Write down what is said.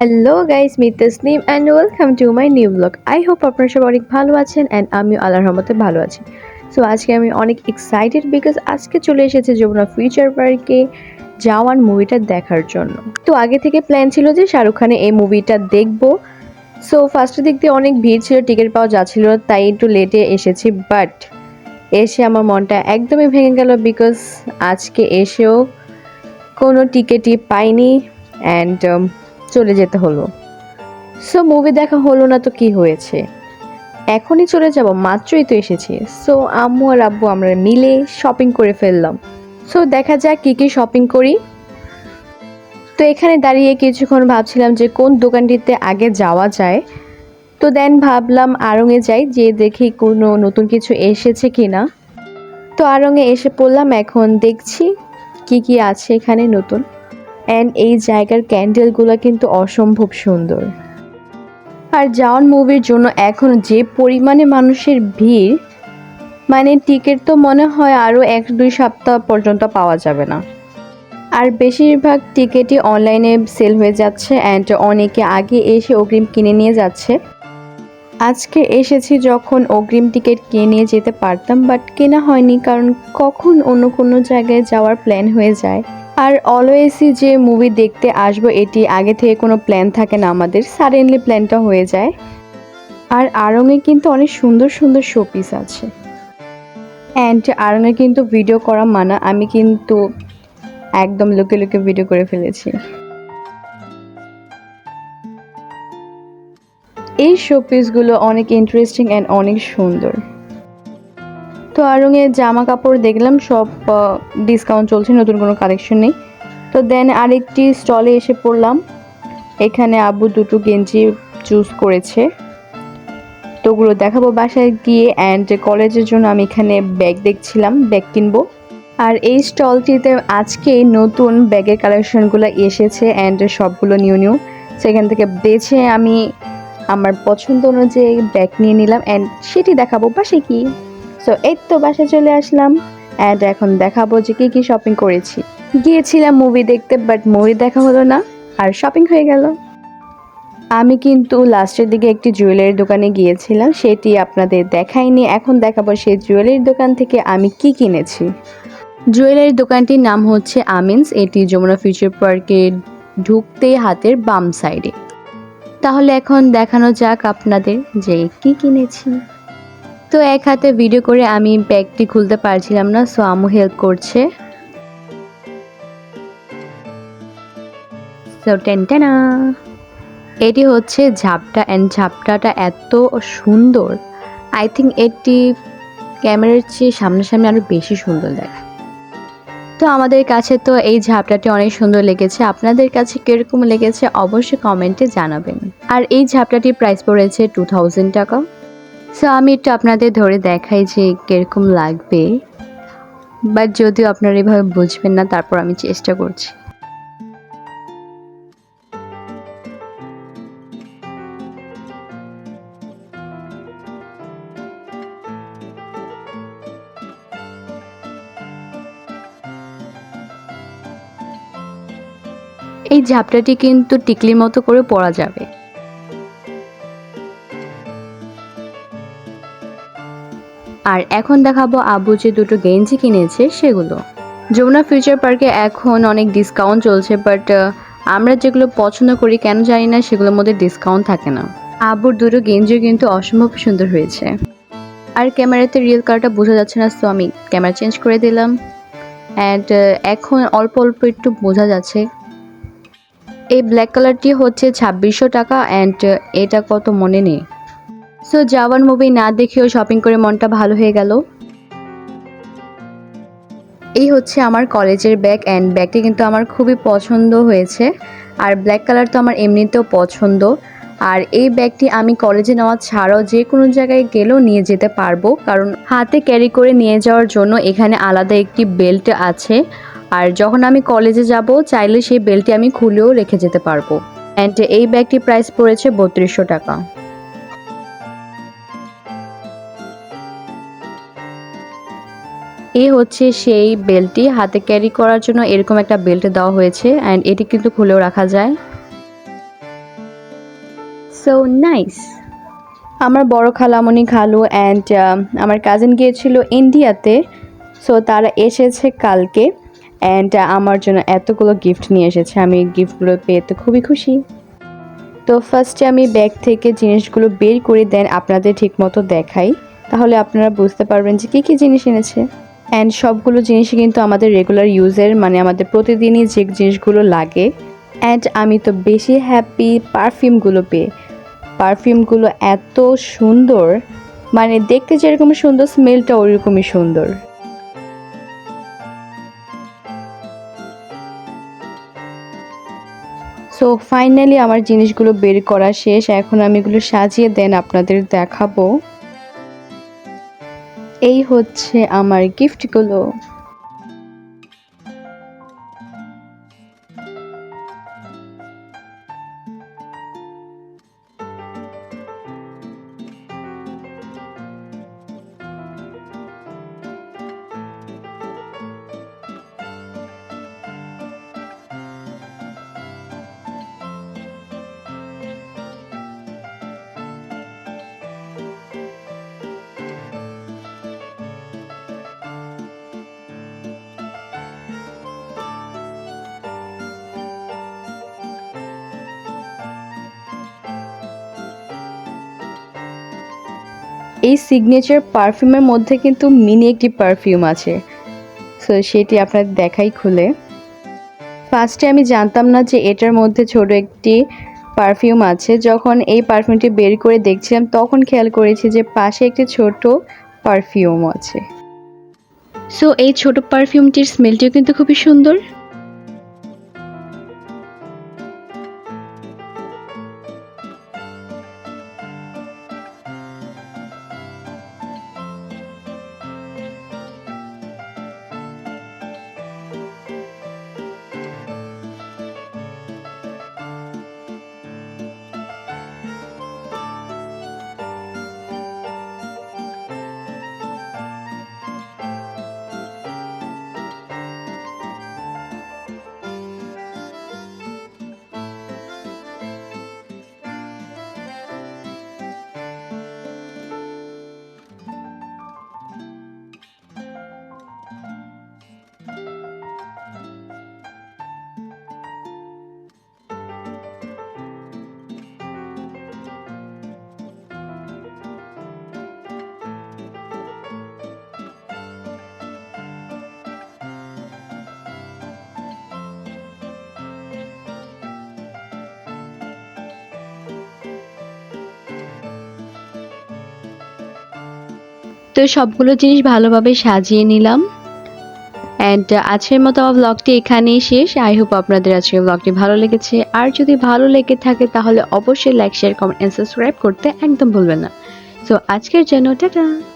Hello guys me Tasnim and welcome to my new blog I hope আপনারা সব অনেক ভালো আছেন অ্যান্ড আমিও আল্লাহর রহমতে ভালো আছি। সো আজকে আমি অনেক এক্সাইটেড বিকজ আজকে চলে এসেছে যমুনা ফিউচার পার্কে যাওয়ান মুভিটা দেখার জন্য। তো আগে থেকে প্ল্যান ছিল যে শাহরুখ খানের এই মুভিটা দেখব। সো ফার্স্টের দিক দিয়ে অনেক ভিড় ছিল টিকিট পাওয়া যাচ্ছিল তাই একটু লেটে এসেছি বাট এসে আমার মনটা একদমই ভেঙে গেল বিকজ আজকে এসেও কোনো টিকিটই পাইনি অ্যান্ড চলে যেতে হলো। সো মুভি দেখা হলো না তো কি হয়েছে? এখনই চলে যাব, মাত্রই তো এসেছি। সো আম্মু আর আব্বু আমরা মিলে শপিং করে ফেললাম। সো দেখা যাক কী কী শপিং করি। তো এখানে দাঁড়িয়ে কিছুক্ষণ ভাবছিলাম যে কোন দোকানটিতে আগে যাওয়া যায়। তো দেন ভাবলাম আড়ংয়ে যাই যে দেখি কোনো নতুন কিছু এসেছে কি না তো আড়ংয়ে এসে পড়লাম, এখন দেখছি কি কি আছে এখানে নতুন। অ্যান্ড এই জায়গার ক্যান্ডেলগুলো কিন্তু অসম্ভব সুন্দর। আর জাওয়ান মুভির জন্য এখন যে পরিমাণে মানুষের ভিড় মানে টিকিট তো মনে হয় আরও এক দুই সপ্তাহ পর্যন্ত পাওয়া যাবে না। আর বেশিরভাগ টিকিটই অনলাইনে সেল হয়ে যাচ্ছে অ্যান্ড অনেকে আগে এসে অগ্রিম কিনে নিয়ে যাচ্ছে। আজকে এসেছি যখন অগ্রিম টিকিট কিনে যেতে পারতাম বাট কেনা হয়নি কারণ কখন অন্য কোনো জায়গায় যাওয়ার প্ল্যান হয়ে যায়। আর অলওয়েজই যে মুভি দেখতে আসব, এটি আগে থেকে কোনো প্ল্যান থাকে না আমাদের। সাডেনলি প্ল্যানটা হয়ে যায়। আর আড়ংয়ে কিন্তু অনেক সুন্দর সুন্দর শোপিস আছে। অ্যান্ড আড়ংয়ে কিন্তু ভিডিও করা মানা, আমি কিন্তু একদম লুকে লুকে ভিডিও করে ফেলেছি। এই শোপিসগুলো অনেক ইন্টারেস্টিং অ্যান্ড অনেক সুন্দর। তো আরঙে জামা কাপড় দেখলাম, সব ডিসকাউন্ট চলছে, নতুন কোনো কালেকশন নেই। তো দেন আরেকটি স্টলে এসে পড়লাম। এখানে আব্বু দুটো গেঞ্জি চুজ করেছে। তো ওগুলো দেখাবো বাসায় গিয়ে অ্যান্ড কলেজের জন্য আমি এখানে ব্যাগ দেখছিলাম ব্যাগ কিনবো। আর এই স্টলটিতে আজকে নতুন ব্যাগের কালেকশনগুলো এসেছে অ্যান্ড সবগুলো নিউ নিউ সেখান থেকে বেছে আমি আমার পছন্দ অনুযায়ী ব্যাগ নিয়ে নিলাম অ্যান্ড সেটি দেখাবো, বাসায় কি সো এই তো বাসায় চলে আসলাম অ্যান্ড এখন দেখাবো যে কী কী শপিং করেছি। গিয়েছিলাম মুভি দেখতে বাট মুভি দেখা হলো না, আর শপিং হয়ে গেল। আমি কিন্তু লাস্টের দিকে একটি জুয়েলারির দোকানে গিয়েছিলাম, সেটি আপনাদের দেখাইনি, এখন দেখাবো সেই জুয়েলারির দোকান থেকে আমি কি কিনেছি। জুয়েলারির দোকানটির নাম হচ্ছে আমিন্স, এটি যমুনা ফিউচার পার্কে ঢুকতেই হাতের বাম সাইডে তাহলে এখন দেখানো যাক আপনাদের যে কি কিনেছি। তো এক হাতে ভিডিও করে আমি ব্যাগটি খুলতে পারছিলাম না সো আমু হেল্প করছে। সো এটি হচ্ছে ঝাপটা অ্যান্ড ঝাপটাটা এত সুন্দর। আই থিঙ্ক এটি ক্যামেরার চেয়ে সামনাসামনি আরও বেশি সুন্দর দেখায় তো আমাদের কাছে তো এই ঝাপটাটি অনেক সুন্দর লেগেছে। আপনাদের কাছে কীরকম লেগেছে অবশ্যই কমেন্টে জানাবেন। আর এই ঝাপটাটির প্রাইস পড়েছে টু থাউজেন্ড টাকা। সো আমি একটু আপনাদের ধরে দেখাই যে কীরকম লাগবে। বাট যদিও আপনারা এভাবে বুঝবেন না, তারপর আমি চেষ্টা করছি। এই ঝাপটাটি কিন্তু টিকলির মতো করে পরা যাবে। আর এখন দেখাবো আব্বু যে দুটো গেঞ্জি কিনেছে সেগুলো। যমুনা ফিউচার পার্কে এখন অনেক ডিসকাউন্ট চলছে বাট আমরা যেগুলো পছন্দ করি কেন জানি না, সেগুলোর মধ্যে ডিসকাউন্ট থাকে না। আব্বুর দুটো গেঞ্জিও কিন্তু অসম্ভব সুন্দর হয়েছে। আর ক্যামেরাতে রিয়েল কালারটা বোঝা যাচ্ছে না সো আমি ক্যামেরা চেঞ্জ করে দিলাম। অ্যান্ড এখন অল্প অল্প একটু বোঝা যাচ্ছে। এই ব্ল্যাক কালারটি হচ্ছে ছাব্বিশশো টাকা অ্যান্ড এটা কত মনে নেই। সো যাওয়ার মুভি না দেখেও শপিং করে মনটা ভালো হয়ে গেল। এই হচ্ছে আমার কলেজের ব্যাগ অ্যান্ড ব্যাগটি কিন্তু আমার খুবই পছন্দ হয়েছে। আর ব্ল্যাক কালার তো আমার এমনিতেও পছন্দ। আর এই ব্যাগটি আমি কলেজে নেওয়া ছাড়াও যে কোনো জায়গায় গেলেও নিয়ে যেতে পারব। কারণ হাতে ক্যারি করে নিয়ে যাওয়ার জন্য এখানে আলাদা একটি বেল্ট আছে। আর যখন আমি কলেজে যাব, চাইলে সেই বেল্টটি আমি খুলেও রেখে যেতে পারব। অ্যান্ড এই ব্যাগটির প্রাইস পড়েছে বত্রিশশো টাকা। এই হচ্ছে সেই বেল্টটি হাতে ক্যারি করার জন্য এরকম একটা বেল্ট দেওয়া হয়েছে অ্যান্ড এটি কিন্তু খুলেও রাখা যায়। সো নাইস আমার বড় খালামণি খালু অ্যান্ড আমার কাজিন গিয়েছিল ইন্ডিয়াতে সো তারা এসেছে কালকে অ্যান্ড আমার জন্য এতগুলো গিফট নিয়ে এসেছে। আমি গিফটগুলো পেয়ে তো খুবই খুশি। তো ফার্স্টে আমি ব্যাগ থেকে জিনিসগুলো বের করে দেন, আপনাদের ঠিকমতো দেখাই। তাহলে আপনারা বুঝতে পারবেন যে কী কী জিনিস এনেছে। অ্যান্ড সবগুলো জিনিসই কিন্তু আমাদের রেগুলার ইউজের মানে আমাদের প্রতিদিনই যে জিনিসগুলো লাগে। অ্যান্ড আমি তো বেশি হ্যাপি পারফিউমগুলো পেয়ে। পারফিউমগুলো এত সুন্দর। মানে দেখতে যেরকম সুন্দর স্মেলটা ওরকমই সুন্দর। সো ফাইনালি আমার জিনিসগুলো বের করা শেষ। এখন আমি এগুলো সাজিয়ে দেন আপনাদের দেখাবো। এই হচ্ছে আমার গিফটগুলো এই সিগনেচার পারফিউমের মধ্যে কিন্তু মিনি একটি পারফিউম আছে। সো সেটি আপনার দেখাই খুলে। ফার্স্টে আমি জানতাম না যে এটার মধ্যে ছোট একটি পারফিউম আছে। যখন এই পারফিউমটি বের করে দেখছিলাম, তখন খেয়াল করেছি যে পাশে একটি ছোট পারফিউম আছে। সো এই ছোট পারফিউমটির স্মেলটিও কিন্তু খুবই সুন্দর। তো সবগুলো জিনিস ভালোভাবে সাজিয়ে নিলাম। অ্যান্ড আজকের মতো আমার ব্লগটি এখানেই শেষ। আই হোপ আপনাদের আজকের ব্লগটি ভালো লেগেছে। আর যদি ভালো লেগে থাকে তাহলে অবশ্যই like share comment and subscribe করতে একদম ভুলবেন না। সো আজকের জন্য, টাটা!